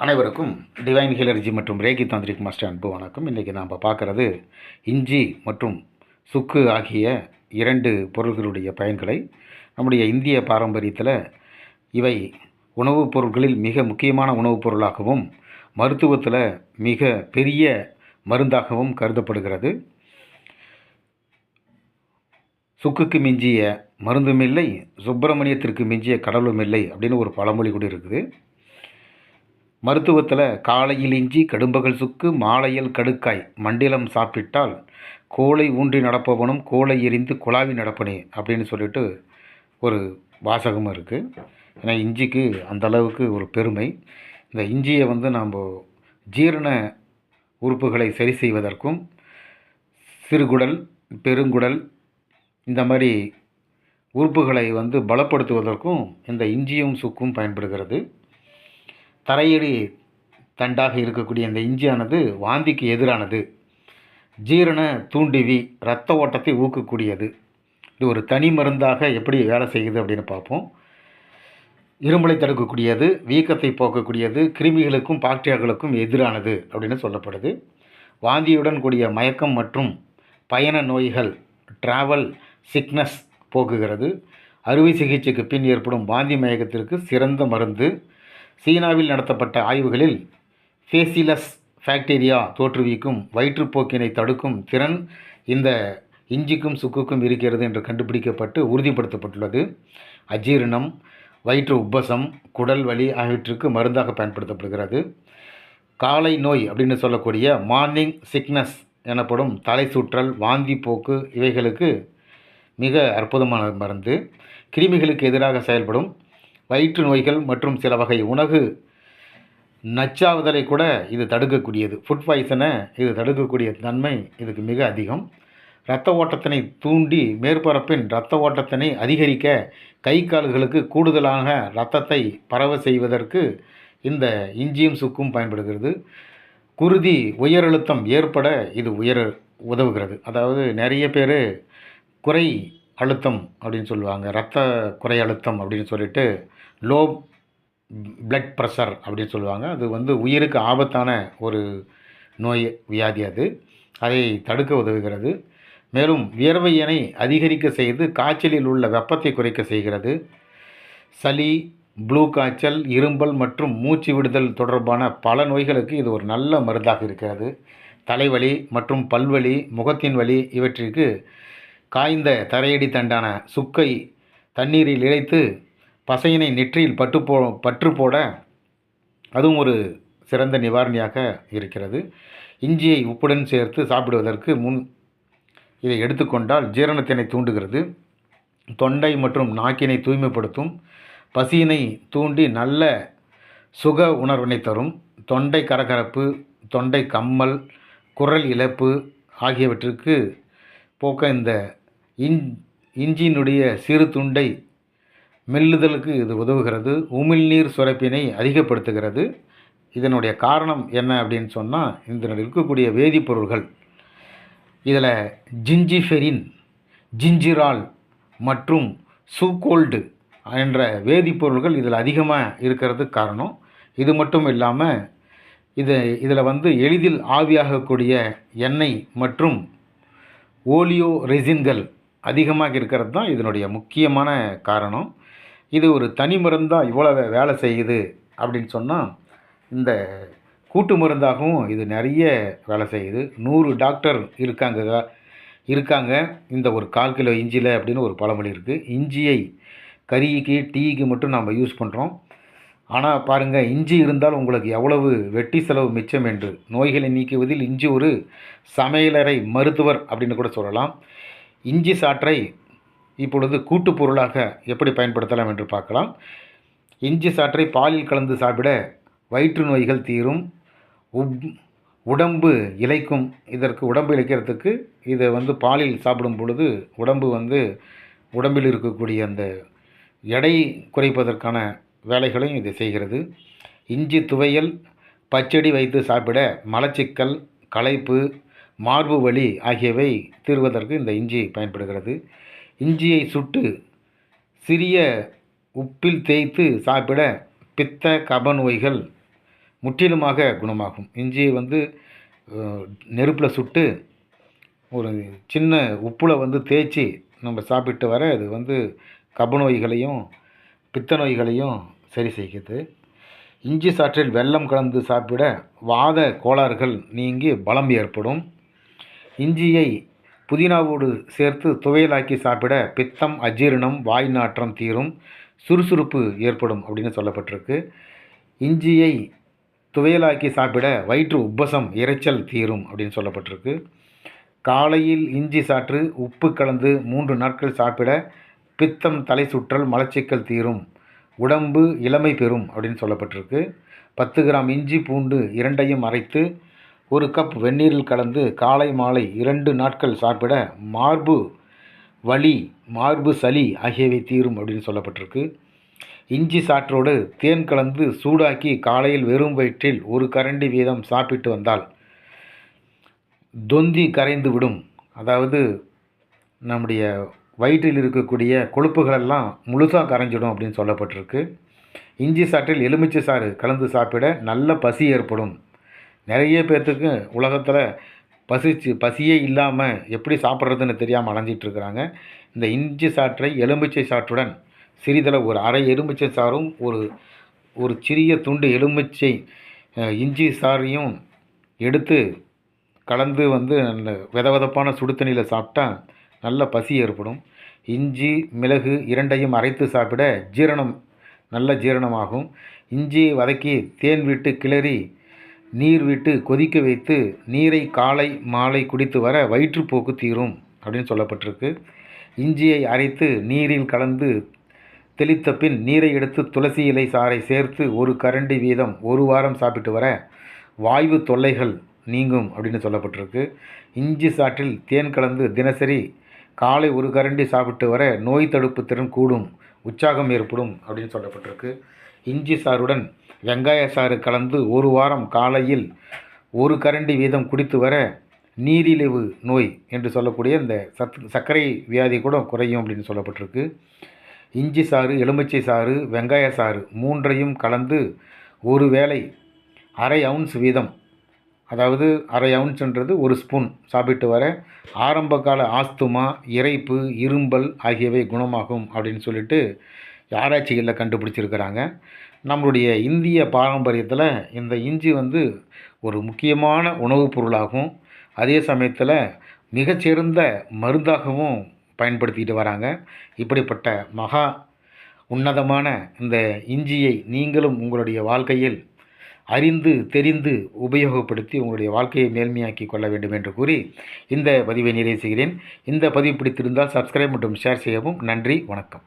அனைவருக்கும் டிவைன் ஹீலர்ஜி மற்றும் Reiki tantric master அன்பு வணக்கம். இன்றைக்கி நாம் பார்க்குறது இஞ்சி மற்றும் சுக்கு ஆகிய இரண்டு பொருள்களுடைய பயன்களை. நம்முடைய இந்திய பாரம்பரியத்தில் இவை உணவுப் பொருட்களில் மிக முக்கியமான உணவுப் பொருளாகவும் மருத்துவத்தில் மிக பெரிய மருந்தாகவும் கருதப்படுகிறது. சுக்குக்கு மிஞ்சிய மருந்தும் இல்லை சுப்பிரமணியத்திற்கு மிஞ்சிய கடவுளும் இல்லை அப்படின்னு ஒரு பழமொழி கூட இருக்குது. மருத்துவத்தில் காலையில் இஞ்சி கடும்பகல் சுக்கு மாலையில் கடுக்காய். மண்டிலம் சாப்பிட்டால் கோலை ஊன்றி நடப்பவனும் கோலை எரிந்து குழாவி நடப்பனே அப்படின்னு சொல்லிட்டு ஒரு வாசகமும் இருக்குது ஏன்னா இஞ்சிக்கு அந்த அளவுக்கு ஒரு பெருமை. இந்த இஞ்சியை வந்து நாம் ஜீரண உறுப்புகளை சரி செய்வதற்கும் சிறுகுடல் பெருங்குடல் இந்த மாதிரி உறுப்புகளை வந்து பலப்படுத்துவதற்கும் இந்த இஞ்சியும் சுக்கும் பயன்படுகிறது. தரையடி தண்டாக இருக்கக்கூடிய இந்த இஞ்சியானது வாந்திக்கு எதிரானது. ஜீரண தூண்டிவி இரத்த ஓட்டத்தை ஊக்கக்கூடியது. இது ஒரு தனி மருந்தாக எப்படி வேலை செய்யுது அப்படின்னு பார்ப்போம். இருமலை தடுக்கக்கூடியது வீக்கத்தை போக்கக்கூடியது கிருமிகளுக்கும் பாக்டீரியாக்களுக்கும் எதிரானது அப்படின்னு சொல்லப்படுது. வாந்தியுடன் கூடிய மயக்கம் மற்றும் பயண நோய்கள் டிராவல் சிக்னஸ் போக்குகிறது. அறுவை சிகிச்சைக்கு பின் ஏற்படும் வாந்தி மயக்கத்திற்கு சிறந்த மருந்து சீனாவில் நடத்தப்பட்ட ஆய்வுகளில் ஃபேசிலஸ் பாக்டீரியா தோற்றுவிக்கும் வயிற்றுப்போக்கினை தடுக்கும் திறன் இந்த இஞ்சிக்கும் சுக்குக்கும் இருக்கிறது என்று கண்டுபிடிக்கப்பட்டு உறுதிப்படுத்தப்பட்டுள்ளது. அஜீரணம் வயிற்று உப்பசம் குடல் வலி ஆகியவற்றுக்கு மருந்தாக பயன்படுத்தப்படுகிறது. காலை நோய் அப்படின்னு சொல்லக்கூடிய மார்னிங் சிக்னஸ் எனப்படும் தலை சுற்றல் வாந்தி போக்கு இவைகளுக்கு மிக அற்புதமான மருந்து. கிருமிகளுக்கு எதிராக செயல்படும் வயிற்று நோய்கள் மற்றும் சில வகை உணவு நச்சாவதலை கூட இது தடுக்கக்கூடியது. ஃபுட் பாய்சனை இது தடுக்கக்கூடிய தன்மை இதுக்கு மிக அதிகம். இரத்த ஓட்டத்தினை தூண்டி மேற்பரப்பின் இரத்த ஓட்டத்தினை அதிகரிக்க கை கால்களுக்கு கூடுதலாக இரத்தத்தை பரவ செய்வதற்கு இந்த இஞ்சியும் சுக்கும் பயன்படுகிறது. குருதி உயர் அழுத்தம் ஏற்பட இது உயர உதவுகிறது. அதாவது நிறைய பேர் குறை அழுத்தம் அப்படின்னு சொல்லுவாங்க. இரத்த குறை அழுத்தம் அப்படின்னு சொல்லிட்டு லோ பிளட் ப்ரெஷர் அப்படின்னு சொல்லுவாங்க. அது வந்து உயிருக்கு ஆபத்தான ஒரு நோய் வியாதி அது. அதை தடுக்க உதவுகிறது. மேலும் வியர்வையினை அதிகரிக்க செய்து காய்ச்சலில் உள்ள வெப்பத்தை குறைக்க செய்கிறது. சளி ப்ளூ காய்ச்சல் இரும்பல் மற்றும் மூச்சு விடுதல் தொடர்பான பல நோய்களுக்கு இது ஒரு நல்ல மருந்தாக இருக்கிறது. தலைவலி மற்றும் பல்வலி முகத்தின் வலி இவற்றிற்கு காய்ந்த தரையடி தண்டான சுக்கை தண்ணீரில் இழைத்து பசையினை நெற்றியில் பட்டு போ பற்று போட அதுவும் ஒரு சிறந்த நிவாரணியாக இருக்கிறது. இஞ்சியை உப்புடன் சேர்த்து சாப்பிடுவதற்கு முன் இதை எடுத்துக்கொண்டால் ஜீரணத்தினை தூண்டுகிறது. தொண்டை மற்றும் நாக்கினை தூய்மைப்படுத்தும். பசியினை தூண்டி நல்ல சுக உணர்வினை தரும். தொண்டை கரகரப்பு தொண்டை கம்மல் குரல் இழப்பு ஆகியவற்றுக்கு போக்க இந்த இன் இஞ்சியினுடைய சிறு துண்டை மெல்லுதலுக்கு இது உதவுகிறது. உமிழ்நீர் சுரப்பினை அதிகப்படுத்துகிறது. இதனுடைய காரணம் என்ன அப்படின்னு சொன்னால் இதனுடைய இருக்கக்கூடிய வேதிப்பொருள்கள். இதில் ஜிஞ்சிஃபெரின் ஜிஞ்சிரால் மற்றும் சூகோல்டு என்ற வேதிப்பொருள்கள் இதில் அதிகமாக இருக்கிறது காரணம். இது மட்டும் இல்லாமல் இது இதில் வந்து எளிதில் ஆவியாகக்கூடிய எண்ணெய் மற்றும் ஓலியோ ரெசின்கள் அதிகமாக இருக்கிறது தான் இதனுடைய முக்கியமான காரணம். இது ஒரு தனி மருந்தாக இவ்வளோ வேலை செய்யுது அப்படின்னு சொன்னால் இந்த கூட்டு மருந்தாகவும் இது நிறைய வேலை செய்யுது. நூறு டாக்டர் இருக்காங்க இருக்காங்க. இந்த ஒரு கால் கிலோ இஞ்சியில் அப்படின்னு ஒரு பழமொழி இருக்குது இஞ்சியை கறிக்கு டீக்கு மட்டும் நம்ம யூஸ் பண்ணுறோம் ஆனால் பாருங்கள் இஞ்சி இருந்தால் உங்களுக்கு எவ்வளவு வெட்டி செலவு மிச்சம் என்று. நோய்களை நீக்குவதில் இஞ்சி ஒரு சமையலறை மருத்துவர் அப்படின்னு கூட சொல்லலாம். இஞ்சி சாற்றை இப்பொழுது கூட்டு பொருளாக எப்படி பயன்படுத்தலாம் என்று பார்க்கலாம். இஞ்சி சாற்றை பாலில் கலந்து சாப்பிட வயிற்று நோய்கள் தீரும். உடம்பு இழைக்கும் இதற்கு உடம்பு இழைக்கிறதுக்கு இதை வந்து பாலில் சாப்பிடும் பொழுது உடம்பு வந்து உடம்பில் இருக்கக்கூடிய அந்த எடை குறைப்பதற்கான வேலைகளையும் இது செய்கிறது. இஞ்சி துவையல் பச்சடி வைத்து சாப்பிட மலச்சிக்கல் களைப்பு மார்பு வலி ஆகியவை தீர்வதற்கு இந்த இஞ்சி பயன்படுகிறது. இஞ்சியை சுட்டு சிறிய உப்பில் தேய்த்து சாப்பிட பித்த கப நோய்கள் முற்றிலுமாக குணமாகும். இஞ்சியை வந்து நெருப்பில் சுட்டு ஒரு சின்ன உப்பில் வந்து தேய்ச்சி நம்ம சாப்பிட்டு வர அது வந்து கப நோய்களையும் பித்த நோய்களையும் சரி செய்கிறது. இஞ்சி சாற்றில் வெல்லம் கலந்து சாப்பிட வாத கோளாறுகள் நீங்கி பலம் ஏற்படும். இஞ்சியை புதினாவோடு சேர்த்து துவையலாக்கி சாப்பிட பித்தம் அஜீரணம் வாய் நாற்றம் தீரும் சுறுசுறுப்பு ஏற்படும் அப்படின்னு சொல்லப்பட்டிருக்கு. இஞ்சியை துவையலாக்கி சாப்பிட வயிற்று உப்பசம் இரைச்சல் தீரும் அப்படின்னு சொல்லப்பட்டிருக்கு. காலையில் இஞ்சி சாற்று உப்பு கலந்து மூன்று நாட்கள் சாப்பிட பித்தம் தலை சுற்றல் மலச்சிக்கல் தீரும் உடம்பு இளமை பெறும் அப்படின்னு சொல்லப்பட்டிருக்கு. பத்து கிராம் இஞ்சி பூண்டு இரண்டையும் அரைத்து ஒரு கப் வெந்நீரில் கலந்து காலை மாலை இரண்டு நாட்கள் சாப்பிட மார்பு வலி மார்பு சளி ஆகியவை தீரும் அப்படின்னு சொல்லப்பட்டிருக்கு. இஞ்சி சாற்றோடு தேன் கலந்து சூடாக்கி காலையில் வெறும் வயிற்றில் ஒரு கரண்டி வீதம் சாப்பிட்டு வந்தால் தொந்தி கரைந்து விடும். அதாவது நம்முடைய வயிற்றில் இருக்கக்கூடிய கொழுப்புகளெல்லாம் முழுசாக கரைஞ்சிடும் அப்படின்னு சொல்லப்பட்டிருக்கு. இஞ்சி சாற்றில் எலுமிச்சை சாறு கலந்து சாப்பிட நல்ல பசி ஏற்படும். நிறைய பேர்த்துக்கு உலகத்தில் பசிச்சு பசியே இல்லாமல் எப்படி சாப்பிட்றதுன்னு தெரியாமல் அலைஞ்சிட்ருக்கிறாங்க. இந்த இஞ்சி சாற்றை எலுமிச்சை சாற்றுடன் சிறிதளவு ஒரு அரை எலுமிச்சை சாறும் ஒரு ஒரு சிறிய துண்டு எலுமிச்சை இஞ்சி சாறையும் எடுத்து கலந்து வந்து நல்ல வித சுடு தண்ணியில் சாப்பிட்டா நல்ல பசி ஏற்படும். இஞ்சி மிளகு இரண்டையும் அரைத்து சாப்பிட ஜீரணம் நல்ல ஜீரணமாகும். இஞ்சியை வதக்கி தேன் விட்டு கிளறி நீர் விட்டு கொதிக்க வைத்து நீரை காலை மாலை குடித்து வர வயிற்றுப்போக்கு தீரும் அப்படின்னு சொல்லப்பட்டிருக்கு. இஞ்சியை அரைத்து நீரில் கலந்து தெளித்த பின் நீரை எடுத்து துளசி இலை சாறை சேர்த்து ஒரு கரண்டி வீதம் ஒரு வாரம் சாப்பிட்டு வர வாய்வு தொல்லைகள் நீங்கும் அப்படின்னு சொல்லப்பட்டிருக்கு. இஞ்சி சாற்றில் தேன் கலந்து தினசரி காலை ஒரு கரண்டி சாப்பிட்டு வர நோய் தடுப்பு திறன் கூடும் உற்சாகம் ஏற்படும் அப்படின்னு சொல்லப்பட்டிருக்கு. இஞ்சி சாருடன் வெங்காய சாறு கலந்து ஒரு வாரம் காலையில் ஒரு கரண்டி வீதம் குடித்து வர நீரிழிவு நோய் என்று சொல்லக்கூடிய இந்த சத் சர்க்கரை வியாதி கூட குறையும் அப்படின்னு சொல்லப்பட்டிருக்கு. இஞ்சி சாறு எலுமிச்சை சாறு வெங்காய சாறு மூன்றையும் கலந்து ஒரு வேளை அரை அவுன்ஸ் வீதம் அதாவது அரை அவுன்ஸ்ன்றது ஒரு ஸ்பூன் சாப்பிட்டு வர ஆரம்ப கால ஆஸ்துமா இறைப்பு இரும்பல் ஆகியவை குணமாகும் அப்படின்னு சொல்லிட்டு ஆராய்ச்சிகளில் கண்டுபிடிச்சிருக்கிறாங்க. நம்மளுடைய இந்திய பாரம்பரியத்தில் இந்த இஞ்சி வந்து ஒரு முக்கியமான உணவுப் பொருளாகும். அதே சமயத்தில் மிகச்சிறந்த மருந்தாகவும் பயன்படுத்திக்கிட்டு வராங்க. இப்படிப்பட்ட மகா உன்னதமான இந்த இஞ்சியை நீங்களும் உங்களுடைய வாழ்க்கையில் அறிந்து தெரிந்து உபயோகப்படுத்தி உங்களுடைய வாழ்க்கையை மேல்மையாக்கி கொள்ள வேண்டும் என்று கூறி இந்த பதிவை நிறைவு செய்கிறேன். இந்த பதிவு பிடித்திருந்தால் சப்ஸ்கிரைப் மற்றும் ஷேர் செய்யவும். நன்றி வணக்கம்.